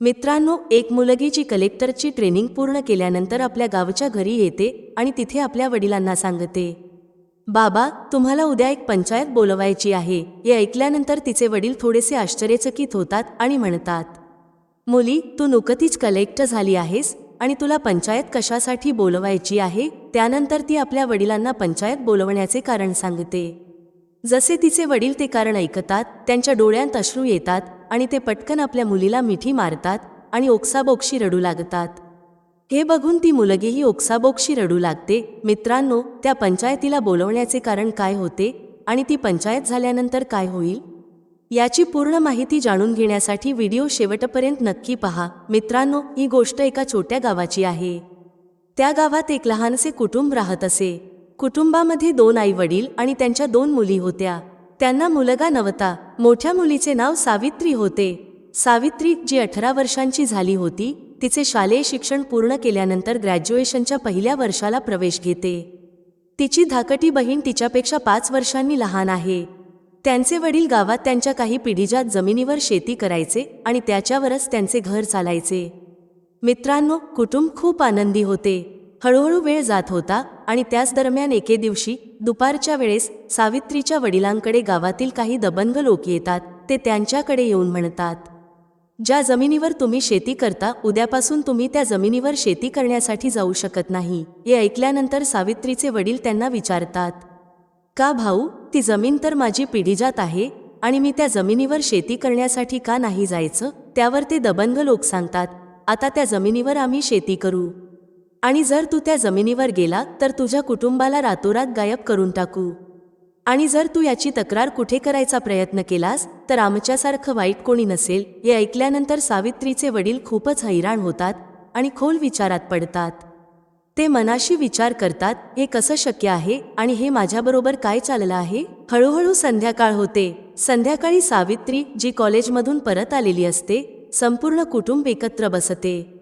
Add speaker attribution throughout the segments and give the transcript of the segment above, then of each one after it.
Speaker 1: मित्रांनो एक मुलगी जी कलेक्टरची ट्रेनिंग पूर्ण केल्यानंतर आपल्या गावच्या घरी येते आणि तिथे आपल्या वडिलांना सांगते बाबा तुम्हाला उद्या एक पंचायत बोलवायची आहे. हे ऐकल्यानंतर तिचे वडील थोडेसे आश्चर्यचकित होतात आणि म्हणतात मुली तू नुकतीच कलेक्टर झाली आहेस आणि तुला पंचायत कशासाठी बोलवायची आहे? त्यानंतर ती आपल्या वडिलांना पंचायत बोलवण्याचे कारण सांगते. जसे तिचे वडील ते कारण ऐकतात त्यांच्या डोळ्यांत अश्रू येतात आणि ते पटकन आपल्या मुलीला मिठी मारतात आणि ओक्साबोक्षी रडू लागतात. हे बघून ती मुलगीही ओक्साबोक्षी रडू लागते. मित्रांनो त्या पंचायतीला बोलवण्याचे कारण काय होते आणि ती पंचायत झाल्यानंतर काय होईल? याची पूर्ण माहिती जाणून घेण्यासाठी व्हिडिओ शेवटपर्यंत नक्की पहा. मित्रांनो ही गोष्ट एका छोट्या गावाची आहे. त्या गावात एक लहानसे कुटुंब राहत असे. कुटुंबामध्ये दोन आई वडील आणि त्यांच्या दोन मुली होत्या. त्यांना मुलगा नव्हता. मोठ्या मुलीचे नाव सावित्री होते. सावित्री जी अठरा वर्षांची झाली होती तिचे शालेय शिक्षण पूर्ण केल्यानंतर ग्रॅज्युएशनच्या पहिल्या वर्षाला प्रवेश घेते. तिची धाकटी बहीण तिच्यापेक्षा पाच वर्षांनी लहान आहे. त्यांचे वडील गावात त्यांच्या काही पिढीजात जमिनीवर शेती करायचे आणि त्याच्यावरच त्यांचे घर चालायचे. मित्रांनो कुटुंब खूप आनंदी होते. हळूहळू वेळ जात होता आणि त्याच दरम्यान एके दिवशी दुपारच्या वेळेस सावित्रीच्या वडिलांकडे गावातील काही दबंग लोक येतात ते त्यांच्याकडे येऊन म्हणतात ज्या जमिनीवर तुम्ही शेती करता उद्यापासून तुम्ही त्या जमिनीवर शेती करण्यासाठी जाऊ शकत नाही. हे ऐकल्यानंतर सावित्रीचे वडील त्यांना विचारतात का भाऊ ती जमीन तर माझी पिढीजात आहे आणि मी त्या जमिनीवर शेती करण्यासाठी का नाही जायचं? त्यावर ते दबंग लोक सांगतात आता त्या जमिनीवर आम्ही शेती करू. आणि जर तू त्या जमिनीवर गेला तर तुझ्या कुटुंबाला रातोरात गायब करून टाकू. आणि जर तू याची तक्रार कुठे करायचा प्रयत्न केलास तर आमच्यासारखं वाईट कोणी नसेल हे ऐकल्यानंतर सावित्रीचे वडील खूपच हैराण होतात आणि खोल विचारात पडतात. ते मनाशी विचार करतात हे कसं शक्य आहे आणि हे माझ्याबरोबर काय चाललं आहे? हळूहळू संध्याकाळ होते. संध्याकाळी सावित्री जी कॉलेजमधून परत आलेली असते संपूर्ण कुटुंब एकत्र बसते.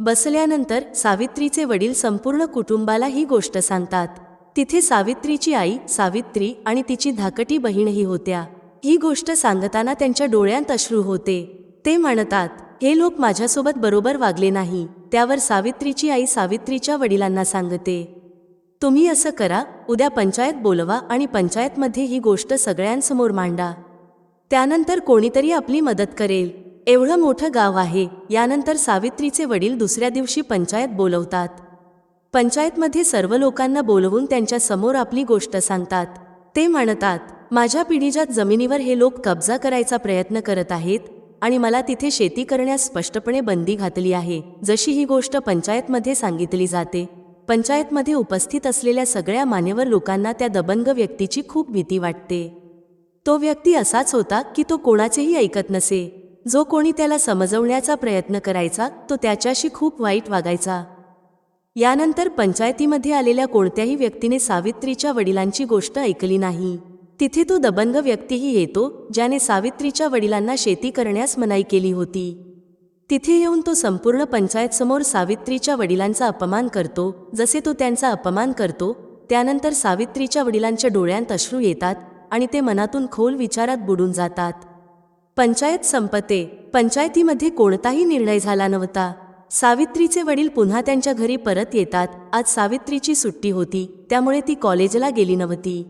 Speaker 1: बसल्यानंतर सावित्रीचे वडील संपूर्ण कुटुंबाला ही गोष्ट सांगतात. तिथे सावित्रीची आई सावित्री आणि तिची धाकटी बहीणही होत्या. ही गोष्ट सांगताना त्यांच्या डोळ्यांत अश्रू होते. ते म्हणतात हे लोक माझ्यासोबत बरोबर वागले नाही. त्यावर सावित्रीची आई सावित्रीच्या वडिलांना सांगते. तुम्ही असं करा उद्या पंचायत बोलवा आणि पंचायतमध्ये ही गोष्ट सगळ्यांसमोर मांडा. त्यानंतर कोणीतरी आपली मदत करेल. एवढं मोठं गाव आहे यानंतर सावित्रीचे वडील दुसऱ्या दिवशी पंचायत बोलवतात. पंचायतमध्ये सर्व लोकांना बोलवून त्यांच्यासमोर आपली गोष्ट सांगतात. ते म्हणतात माझ्या पिढीजात जमिनीवर हे लोक कब्जा करायचा प्रयत्न करत आहेत आणि मला तिथे शेती करण्यास स्पष्टपणे बंदी घातली आहे जशी ही गोष्ट पंचायतमध्ये सांगितली जाते. पंचायतमध्ये उपस्थित असलेल्या सगळ्या मान्यवर लोकांना त्या दबंग व्यक्तीची खूप भीती वाटते. तो व्यक्ती असाच होता की तो कोणाचेही ऐकत नसे. जो कोणी त्याला समजवण्याचा प्रयत्न करायचा तो त्याच्याशी खूप वाईट वागायचा. यानंतर पंचायतीमध्ये आलेल्या कोणत्याही व्यक्तीने सावित्रीच्या वडिलांची गोष्ट ऐकली नाही. तिथे तो दबंग व्यक्तीही येतो ज्याने सावित्रीच्या वडिलांना शेती करण्यास मनाई केली होती. तिथे येऊन तो संपूर्ण पंचायतसमोर सावित्रीच्या वडिलांचा अपमान करतो. जसे तो त्यांचा अपमान करतो त्यानंतर सावित्रीच्या वडिलांच्या डोळ्यांत अश्रू येतात आणि ते मनातून खोल विचारात बुडून जातात. पंचायत संपते. पंचायतीमध्ये कोणताही निर्णय झाला नव्हता. सावित्रीचे वडील पुन्हा त्यांच्या घरी परत येतात. आज सावित्रीची सुट्टी होती. त्यामुळे ती कॉलेजला गेली नव्हती.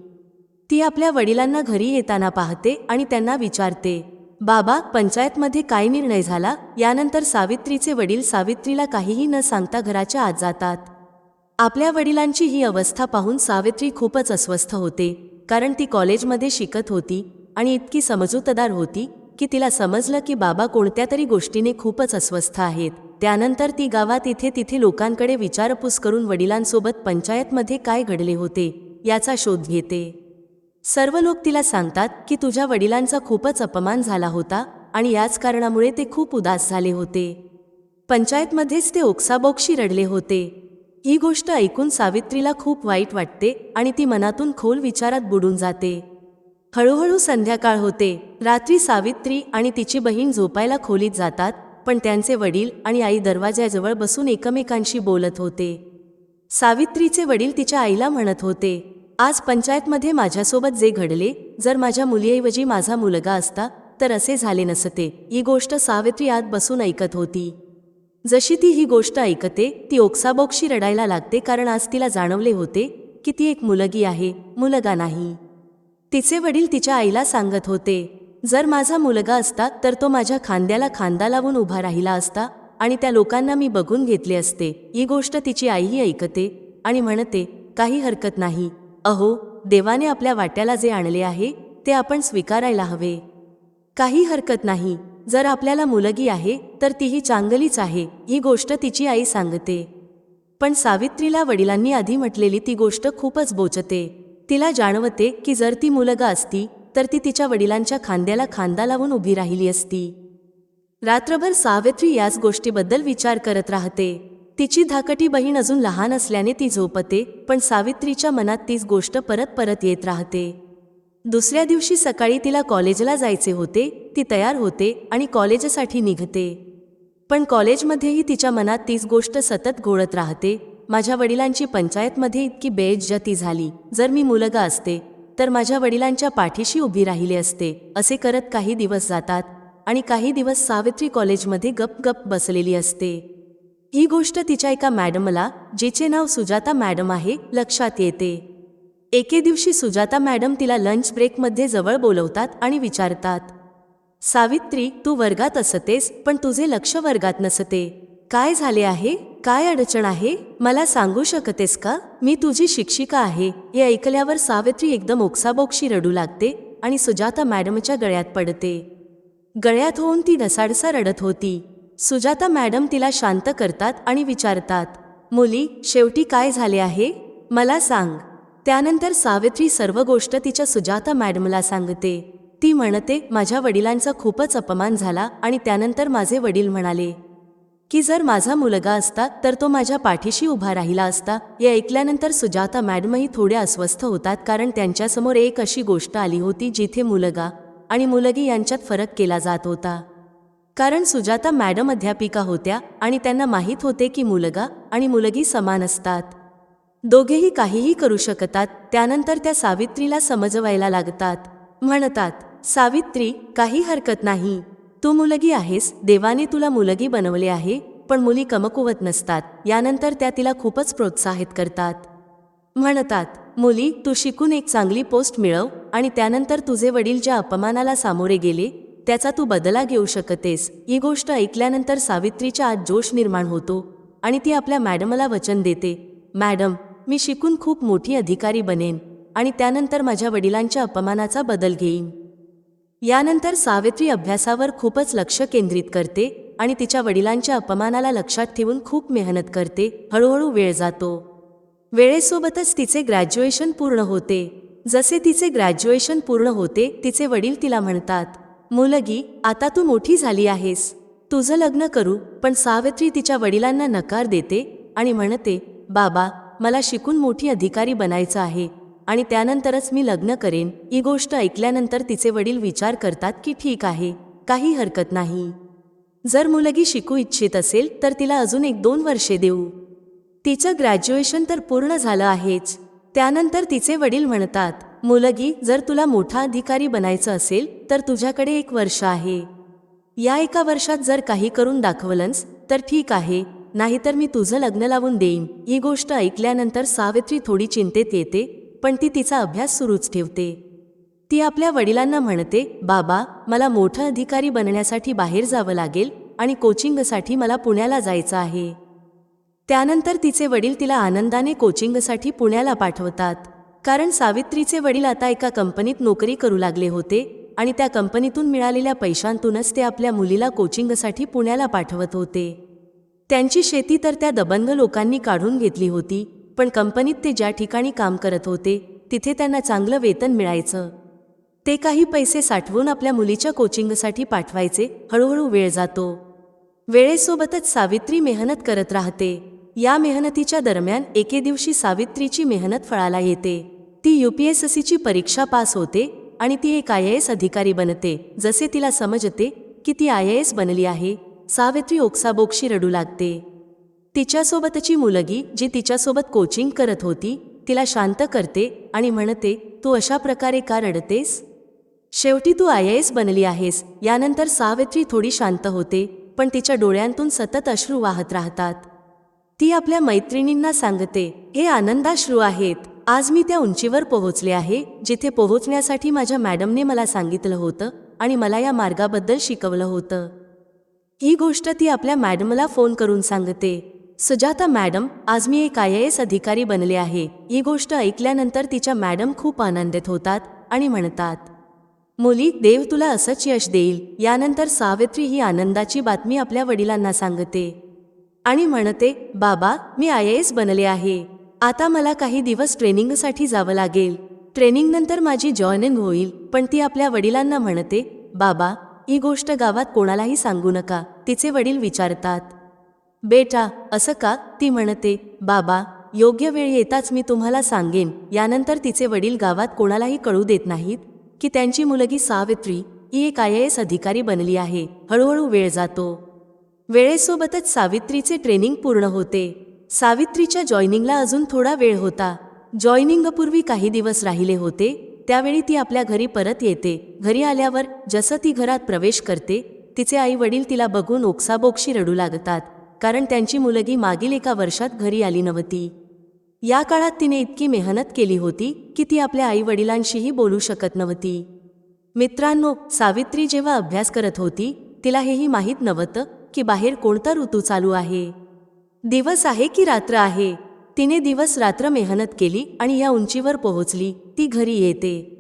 Speaker 1: ती आपल्या वडिलांना घरी येताना पाहते आणि त्यांना विचारते बाबा पंचायतमध्ये काय निर्णय झाला यानंतर सावित्रीचे वडील सावित्रीला काहीही न सांगता घराच्या आत जातात. आपल्या वडिलांची ही अवस्था पाहून सावित्री खूपच अस्वस्थ होते. कारण ती कॉलेजमध्ये शिकत होती आणि इतकी समजूतदार होती की तिला समजलं की बाबा कोणत्या तरी गोष्टीने खूपच अस्वस्थ आहेत. त्यानंतर ती गावात इथे तिथे लोकांकडे विचारपूस करून वडिलांसोबत पंचायतमध्ये काय घडले होते याचा शोध घेते. सर्व लोक तिला सांगतात की तुझ्या वडिलांचा खूपच अपमान झाला होता आणि याच कारणामुळे ते खूप उदास झाले होते. पंचायतमध्येच ते ओक्साबोक्शी रडले होते. ही गोष्ट ऐकून सावित्रीला खूप वाईट वाटते आणि ती मनातून खोल विचारात बुडून जाते. हळूहळू संध्याकाळ होते. रात्री सावित्री आणि तिची बहीण झोपायला खोलीत जातात पण त्यांचे वडील आणि आई दरवाज्याजवळ बसून एकमेकांशी बोलत होते. सावित्रीचे वडील तिच्या आईला म्हणत होते आज पंचायतमध्ये माझ्यासोबत जे घडले जर माझ्या मुलीऐवजी माझा मुलगा असता तर असे झाले नसते. ही गोष्ट सावित्री आत बसून ऐकत होती. जशी ती ही गोष्ट ऐकते ती ओक्साबोक्शी रडायला लागते कारण आज तिला जाणवले होते की ती एक मुलगी आहे मुलगा नाही. तिचे वडील तिच्या आईला सांगत होते जर माझा मुलगा असता तर तो माझ्या खांद्याला खांदा लावून उभा राहिला असता आणि त्या लोकांना मी बघून घेतले असते. ही गोष्ट तिची आईही ऐकते आणि म्हणते काही हरकत नाही. अहो देवाने आपल्या वाट्याला जे आणले आहे ते आपण स्वीकारायला हवे. काही हरकत नाही. जर आपल्याला मुलगी आहे तर तीही चांगलीच आहे. ही गोष्ट तिची आई सांगते. पण सावित्रीला वडिलांनी आधी म्हटलेली ती गोष्ट खूपच बोचते. तिला जाणवते की जर ती मुलगा असती तर ती तिच्या वडिलांच्या खांद्याला खांदा लावून उभी राहिली असती. रात्रभर सावित्री याच गोष्टीबद्दल विचार करत राहते. तिची धाकटी बहीण अजून लहान असल्याने ती झोपते पण सावित्रीच्या मनात तीच गोष्ट परत परत येत राहते. दुसऱ्या दिवशी सकाळी तिला कॉलेजला जायचे होते ती तयार होते आणि कॉलेजसाठी निघते. पण कॉलेजमध्येही तिच्या मनात तीच गोष्ट सतत घोळत राहते माझ्या वडिलांची पंचायतमध्ये इतकी बेइज्जती झाली. जर मी मुलगा असते तर माझ्या वडिलांच्या पाठीशी उभी राहिले असते असे करत काही दिवस जातात आणि काही दिवस सावित्री कॉलेजमध्ये गप गप बसलेली असते. ही गोष्ट तिच्या एका मॅडमला जिचे नाव सुजाता मॅडम आहे लक्षात येते. एके दिवशी सुजाता मॅडम तिला लंच ब्रेकमध्ये जवळ बोलवतात आणि विचारतात सावित्री तू वर्गात असतेस पण तुझे लक्ष वर्गात नसते. काय झाले आहे? काय अडचण आहे? मला सांगू शकतेस का? मी तुझी शिक्षिका आहे. हे ऐकल्यावर सावित्री एकदम ओक्साबोक्षी रडू लागते आणि सुजाता मॅडमच्या गळ्यात पडते. गळ्यात होऊन ती ढसाढसा रडत होती. सुजाता मॅडम तिला शांत करतात आणि विचारतात मुली शेवटी काय झाले आहे? मला सांग. त्यानंतर सावित्री सर्व गोष्ट तिच्या सुजाता मॅडमला सांगते. ती म्हणते माझ्या वडिलांचा खूपच अपमान झाला आणि त्यानंतर माझे वडील म्हणाले की जर माझा मुलगा असता तर तो माझ्या पाठीशी उभा राहिला असता. हे ऐकल्यानंतर सुजाता मॅडमही थोड्या अस्वस्थ होतात कारण त्यांच्यासमोर एक अशी गोष्ट आली होती जिथे मुलगा आणि मुलगी यांच्यात फरक केला जात होता. कारण सुजाता मॅडम अध्यापिका होत्या आणि त्यांना माहीत होते की मुलगा आणि मुलगी समान असतात. दोघेही काहीही करू शकतात त्यानंतर त्या सावित्रीला समजवायला लागतात. म्हणतात सावित्री काही हरकत नाही. तू मुलगी आहेस देवाने तुला मुलगी बनवले आहे पण मुली कमकुवत नसतात यानंतर त्या तिला खूपच प्रोत्साहित करतात. म्हणतात मुली तू शिकून एक चांगली पोस्ट मिळव आणि त्यानंतर तुझे वडील ज्या अपमानाला सामोरे गेले त्याचा तू बदला घेऊ शकतेस. ही गोष्ट ऐकल्यानंतर सावित्रीच्या आत जोश निर्माण होतो आणि ती आपल्या मॅडमला वचन देते मॅडम मी शिकून खूप मोठी अधिकारी बनेन आणि त्यानंतर माझ्या वडिलांच्या अपमानाचा बदल घेईन. यानंतर सावित्री अभ्यासावर खूपच लक्ष केंद्रित करते आणि तिच्या वडिलांच्या अपमानाला लक्षात ठेवून खूप मेहनत करते. हळूहळू वेळ जातो. वेळेसोबतच तिचे ग्रॅज्युएशन पूर्ण होते. जसे तिचे ग्रॅज्युएशन पूर्ण होते तिचे वडील तिला म्हणतात मुलगी आता तू मोठी झाली आहेस. तुझं लग्न करू पण सावित्री तिच्या वडिलांना नकार देते आणि म्हणते बाबा मला शिकून मोठी अधिकारी बनायचं आहे. आणि त्यानंतरच मी लग्न करेन. ही गोष्ट ऐकल्यानंतर तिचे वडील विचार करतात की ठीक आहे काही हरकत नाही. जर मुलगी शिकू इच्छित असेल तर तिला अजून एक दोन वर्षे देऊ. तिचं ग्रॅज्युएशन तर पूर्ण झालं आहेच. त्यानंतर तिचे वडील म्हणतात मुलगी जर तुला मोठा अधिकारी बनायचं असेल तर तुझ्याकडे एक वर्ष आहे. या एका वर्षात जर काही करून दाखवलंस तर ठीक आहे. नाहीतर मी तुझं लग्न लावून देईन. ही गोष्ट ऐकल्यानंतर सावित्री थोडी चिंतेत येते पण ती तिचा अभ्यास सुरूच ठेवते. ती आपल्या वडिलांना म्हणते बाबा मला मोठं अधिकारी बनण्यासाठी बाहेर जावं लागेल आणि कोचिंगसाठी मला पुण्याला जायचं आहे. त्यानंतर तिचे वडील तिला आनंदाने कोचिंगसाठी पुण्याला पाठवतात. कारण सावित्रीचे वडील आता एका कंपनीत नोकरी करू लागले होते आणि त्या कंपनीतून मिळालेल्या पैशांतूनच ते आपल्या मुलीला कोचिंगसाठी पुण्याला पाठवत होते. त्यांची शेती तर त्या दबंग लोकांनी काढून घेतली होती पण कंपनीत ते ज्या ठिकाणी काम करत होते तिथे त्यांना चांगलं वेतन मिळायचं. ते काही पैसे साठवून आपल्या मुलीच्या कोचिंगसाठी पाठवायचे हळूहळू वेळ जातो. वेळेसोबतच सावित्री मेहनत करत राहते. या मेहनतीच्या दरम्यान एके दिवशी सावित्रीची मेहनत फळाला येते. ती यूपीएससीची परीक्षा पास होते आणि ती एक आय एस अधिकारी बनते. जसे तिला समजते की ती आय एस बनली आहे. सावित्री ओक्साबोक्शी रडू लागते. तिच्यासोबतची मुलगी जी तिच्यासोबत कोचिंग करत होती तिला शांत करते आणि म्हणते तू अशा प्रकारे का रडतेस? शेवटी तू आय एस बनली आहेस. यानंतर सावित्री थोडी शांत होते पण तिच्या डोळ्यांतून सतत अश्रू वाहत राहतात. ती आपल्या मैत्रिणींना सांगते हे आनंदाश्रू आहेत. आज मी त्या उंचीवर पोहोचले आहे जिथे पोहोचण्यासाठी माझ्या मॅडमने मला सांगितलं होतं आणि मला या मार्गाबद्दल शिकवलं होतं. ही गोष्ट ती आपल्या मॅडमला फोन करून सांगते. सुजाता मॅडम आज मी एक आय एस अधिकारी बनले आहे. ही गोष्ट ऐकल्यानंतर तिच्या मॅडम खूप आनंदित होतात आणि म्हणतात मुली देव तुला असंच यश देईल. यानंतर सावित्री ही आनंदाची बातमी आपल्या वडिलांना सांगते. आणि म्हणते बाबा मी आय एस बनले आहे. आता मला काही दिवस ट्रेनिंगसाठी जावं लागेल. ट्रेनिंगनंतर माझी जॉईनिंग होईल. पण ती आपल्या वडिलांना म्हणते बाबा ही गोष्ट गावात कोणालाही सांगू नका. तिचे वडील विचारतात. बेटा असं का? ती म्हणते बाबा योग्य वेळ येताच मी तुम्हाला सांगेन. यानंतर तिचे वडील गावात कोणालाही कळू देत नाहीत की त्यांची मुलगी सावित्री ही एक आय एस अधिकारी बनली आहे. हळूहळू वेळ जातो. वेळेसोबतच सावित्रीचे ट्रेनिंग पूर्ण होते. सावित्रीच्या जॉईनिंगला अजून थोडा वेळ होता. जॉईनिंगपूर्वी काही दिवस राहिले होते. त्यावेळी ती आपल्या घरी परत येते. घरी आल्यावर जसं ती घरात प्रवेश करते तिचे आई वडील तिला बघून ओक्साबोक्षी रडू लागतात. कारण त्यांची मुलगी मागील एका वर्षात घरी आली नव्हती. या काळात तिने इतकी मेहनत केली होती की ती आपल्या आईवडिलांशीही बोलू शकत नव्हती. मित्रांनो सावित्री जेव्हा अभ्यास करत होती तिला हेही माहीत नव्हतं की बाहेर कोणता ऋतू चालू आहे. दिवस आहे की रात्र आहे? तिने दिवस रात्र मेहनत केली आणि या उंचीवर पोहोचली ती घरी येते.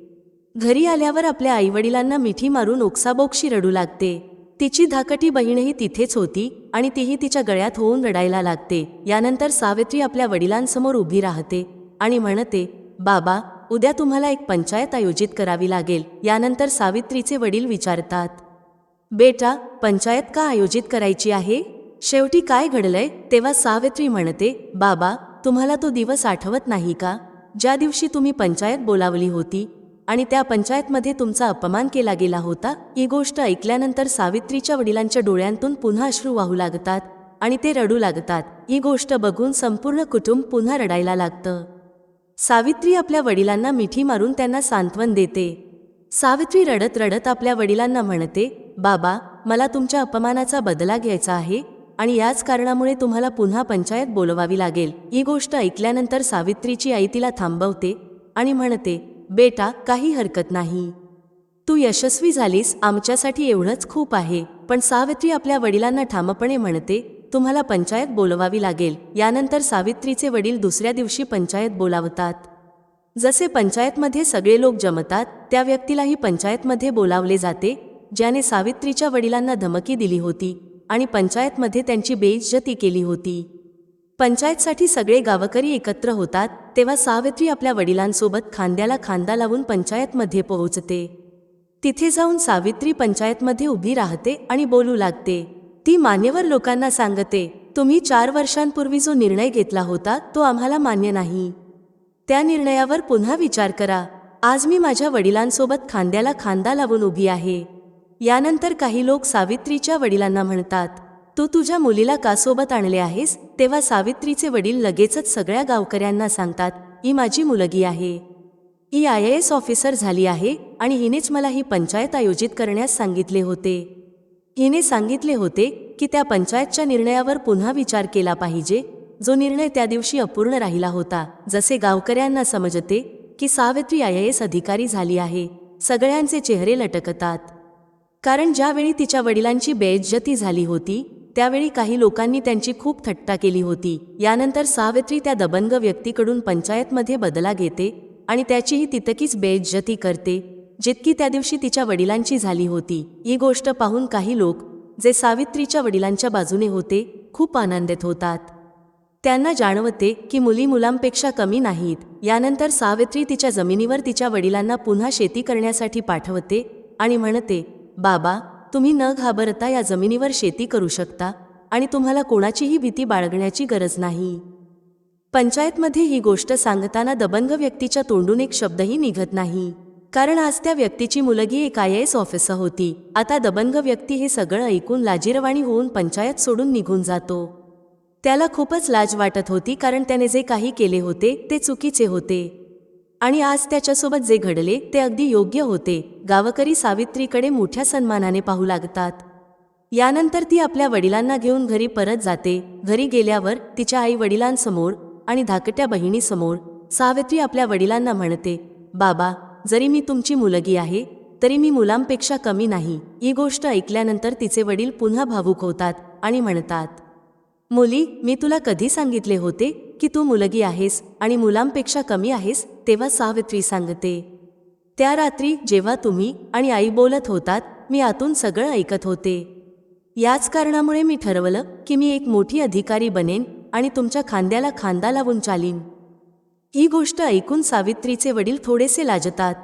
Speaker 1: घरी आल्यावर आपल्या आईवडिलांना मिठी मारून ओक्साबोक्षी रडू लागते. तिची धाकटी बहीणही तिथेच होती आणि तीही तिच्या गळ्यात होऊन रडायला लागते. यानंतर सावित्री आपल्या वडिलांसमोर उभी राहते आणि म्हणते बाबा उद्या तुम्हाला एक पंचायत आयोजित करावी लागेल. यानंतर सावित्रीचे वडील विचारतात. बेटा पंचायत का आयोजित करायची आहे? शेवटी काय घडलंय? तेव्हा सावित्री म्हणते बाबा तुम्हाला तो दिवस आठवत नाही का? ज्या दिवशी तुम्ही पंचायत बोलावली होती आणि त्या पंचायतमध्ये तुमचा अपमान केला गेला होता. ही गोष्ट ऐकल्यानंतर सावित्रीच्या वडिलांच्या डोळ्यांतून पुन्हा अश्रू वाहू लागतात आणि ते रडू लागतात. ही गोष्ट बघून संपूर्ण कुटुंब पुन्हा रडायला लागतं. सावित्री आपल्या वडिलांना मिठी मारून त्यांना सांत्वन देते. सावित्री रडत रडत आपल्या वडिलांना म्हणते बाबा मला तुमच्या अपमानाचा बदला घ्यायचा आहे आणि याच कारणामुळे तुम्हाला पुन्हा पंचायत बोलवावी लागेल. ही गोष्ट ऐकल्यानंतर सावित्रीची आई तिला थांबवते आणि म्हणते बेटा काही हरकत नाही. तू यशस्वी झालीस आमच्यासाठी एवढंच खूप आहे. पण सावित्री आपल्या वडिलांना ठामपणे म्हणते तुम्हाला पंचायत बोलवावी लागेल. यानंतर सावित्रीचे वडील दुसऱ्या दिवशी पंचायत बोलावतात. जसे पंचायतमध्ये सगळे लोक जमतात त्या व्यक्तीलाही पंचायतमध्ये बोलावले जाते ज्याने सावित्रीच्या वडिलांना धमकी दिली होती आणि पंचायतमध्ये त्यांची बेइज्जती केली होती. पंचायतसाठी सगळे गावकरी एकत्र होतात तेव्हा सावित्री आपल्या वडिलांसोबत खांद्याला खांदा लावून पंचायतमध्ये पोहोचते. तिथे जाऊन सावित्री पंचायतमध्ये उभी राहते आणि बोलू लागते. ती मान्यवर लोकांना सांगते तुम्ही चार वर्षांपूर्वी जो निर्णय घेतला होता तो आम्हाला मान्य नाही. त्या निर्णयावर पुन्हा विचार करा. आज मी माझ्या वडिलांसोबत खांद्याला खांदा लावून उभी आहे. यानंतर काही लोक सावित्रीच्या वडिलांना म्हणतात तू तुझ्या मुलीला कासोबत आणले आहेस? तेव्हा सावित्रीचे वडील लगेचच सगळ्या गावकऱ्यांना सांगतात ही माझी मुलगी आहे. ही आय एस ऑफिसर झाली आहे आणि हिनेच मला ही पंचायत आयोजित करण्यास सांगितले होते. हिने सांगितले होते की त्या पंचायतच्या निर्णयावर पुन्हा विचार केला पाहिजे. जो निर्णय त्या दिवशी अपूर्ण राहिला होता. जसे गावकऱ्यांना समजते की सावित्री आय एस अधिकारी झाली आहे सगळ्यांचे चेहरे लटकतात. कारण ज्यावेळी तिच्या वडिलांची बेइज्जती झाली होती त्यावेळी काही लोकांनी त्यांची खूप थट्टा केली होती. यानंतर सावित्री त्या दबंग व्यक्तीकडून पंचायतमध्ये बदला घेते आणि त्याचीही तितकीच बेइज्जती करते जितकी त्या दिवशी तिच्या वडिलांची झाली होती. ही गोष्ट पाहून काही लोक जे सावित्रीच्या वडिलांच्या बाजूने होते खूप आनंदित होतात. त्यांना जाणवते की मुली मुलांपेक्षा कमी नाहीत. यानंतर सावित्री तिच्या जमिनीवर तिच्या वडिलांना पुन्हा शेती करण्यासाठी पाठवते आणि म्हणते बाबा तुम्ही न घाबरता या जमिनीवर शेती करू शकता आणि तुम्हाला कोणाचीही भीती बाळगण्याची गरज नाही. पंचायतमध्ये ही गोष्ट सांगताना दबंग व्यक्तीच्या तोंडून एक शब्दही निघत नाही. कारण आज त्या व्यक्तीची मुलगी एक आय एस ऑफिसर होती. आता दबंग व्यक्ती हे सगळं ऐकून लाजीरवाणी होऊन पंचायत सोडून निघून जातो. त्याला खूपच लाज वाटत होती कारण त्याने जे काही केले होते ते चुकीचे होते. आणि आज त्याच्यासोबत जे घडले ते अगदी योग्य होते. गावकरी सावित्रीकडे मोठ्या सन्मानाने पाहू लागतात. यानंतर ती आपल्या वडिलांना घेऊन घरी परत जाते. घरी गेल्यावर तिच्या आई वडिलांसमोर आणि धाकट्या बहिणीसमोर सावित्री आपल्या वडिलांना म्हणते बाबा जरी मी तुमची मुलगी आहे तरी मी मुलांपेक्षा कमी नाही. ही गोष्ट ऐकल्यानंतर तिचे वडील पुन्हा भावूक होतात आणि म्हणतात मुली मी तुला कधी सांगितले होते? की तू मुलगी आहेस आणि मुलांपेक्षा कमी आहेस तेव्हा सावित्री सांगते. त्या रात्री जेव्हा तुम्ही आणि आई बोलत होतात मी आतून सगळं ऐकत होते. याच कारणामुळे मी ठरवलं की मी एक मोठी अधिकारी बनेन आणि तुमच्या खांद्याला खांदा लावून चालीन. ही गोष्ट ऐकून सावित्रीचे वडील थोडेसे लाजतात.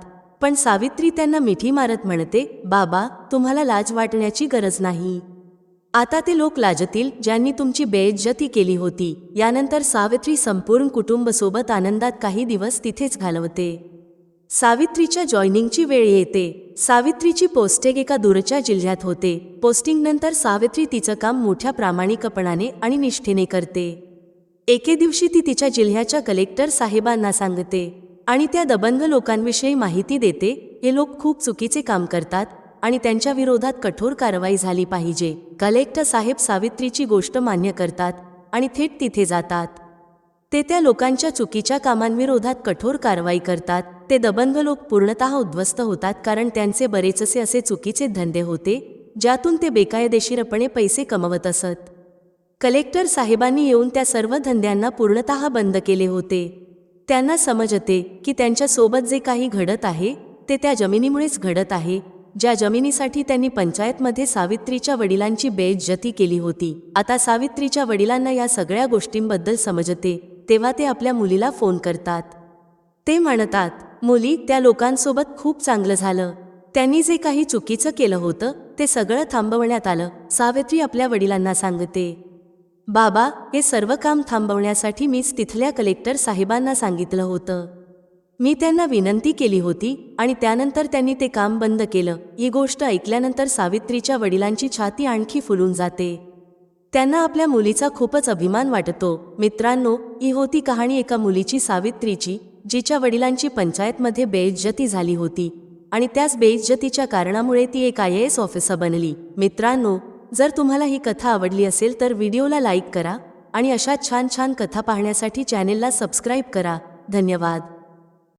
Speaker 1: पण सावित्री त्यांना मिठी मारत म्हणते बाबा तुम्हाला लाज वाटण्याची गरज नाही. आता ते लोक लाजतील ज्यांनी तुमची बेइज्जती केली होती. यानंतर सावित्री संपूर्ण कुटुंबसोबत आनंदात काही दिवस तिथेच घालवते. सावित्रीच्या जॉईनिंगची वेळ येते. सावित्रीची पोस्टिंग एका दूरच्या जिल्ह्यात होते. पोस्टिंगनंतर सावित्री तिचं काम मोठ्या प्रामाणिकपणाने आणि निष्ठेने करते. एके दिवशी ती तिच्या जिल्ह्याच्या कलेक्टर साहेबांना सांगते आणि त्या दबंग लोकांविषयी माहिती देते. हे लोक खूप चुकीचे काम करतात आणि त्यांच्या विरोधात कठोर कारवाई झाली पाहिजे. कलेक्टर साहेब सावित्रीची गोष्ट मान्य करतात आणि थेट तिथे जातात. ते त्या लोकांच्या चुकीच्या कामांविरोधात कठोर कारवाई करतात. ते दबंग लोक पूर्णतः उद्ध्वस्त होतात कारण त्यांचे बरेचसे असे चुकीचे धंदे होते ज्यातून ते बेकायदेशीरपणे पैसे कमवत असत. कलेक्टर साहेबांनी येऊन त्या सर्व धंद्यांना पूर्णतः बंद केले होते. त्यांना समजते की त्यांच्यासोबत जे काही घडत आहे ते त्या जमिनीमुळेच घडत आहे. ज्या जमिनीसाठी त्यांनी पंचायतमध्ये सावित्रीच्या वडिलांची बेइज्जती केली होती. आता सावित्रीच्या वडिलांना या सगळ्या गोष्टींबद्दल समजते तेव्हा ते आपल्या मुलीला फोन करतात. ते म्हणतात मुली त्या लोकांसोबत खूप चांगलं झालं. त्यांनी जे काही चुकीचं केलं होतं ते सगळं थांबवण्यात आलं. सावित्री आपल्या वडिलांना सांगते. बाबा हे सर्व काम थांबवण्यासाठी मीच तिथल्या कलेक्टर साहेबांना सांगितलं होतं. मी त्यांना विनंती केली होती आणि त्यानंतर त्यांनी ते काम बंद केलं. ही गोष्ट ऐकल्यानंतर सावित्रीच्या वडिलांची छाती आणखी फुलून जाते. त्यांना आपल्या मुलीचा खूपच अभिमान वाटतो. मित्रांनो ही होती कहाणी एका मुलीची सावित्रीची जिच्या वडिलांची पंचायतमध्ये बेइज्जती झाली होती आणि त्याच बेइज्जतीच्या कारणामुळे ती एक आय एस ऑफिसर बनली. मित्रांनो जर तुम्हाला ही कथा आवडली असेल तर व्हिडिओला लाईक करा आणि अशा छान छान कथा पाहण्यासाठी चॅनेलला सबस्क्राईब करा. धन्यवाद.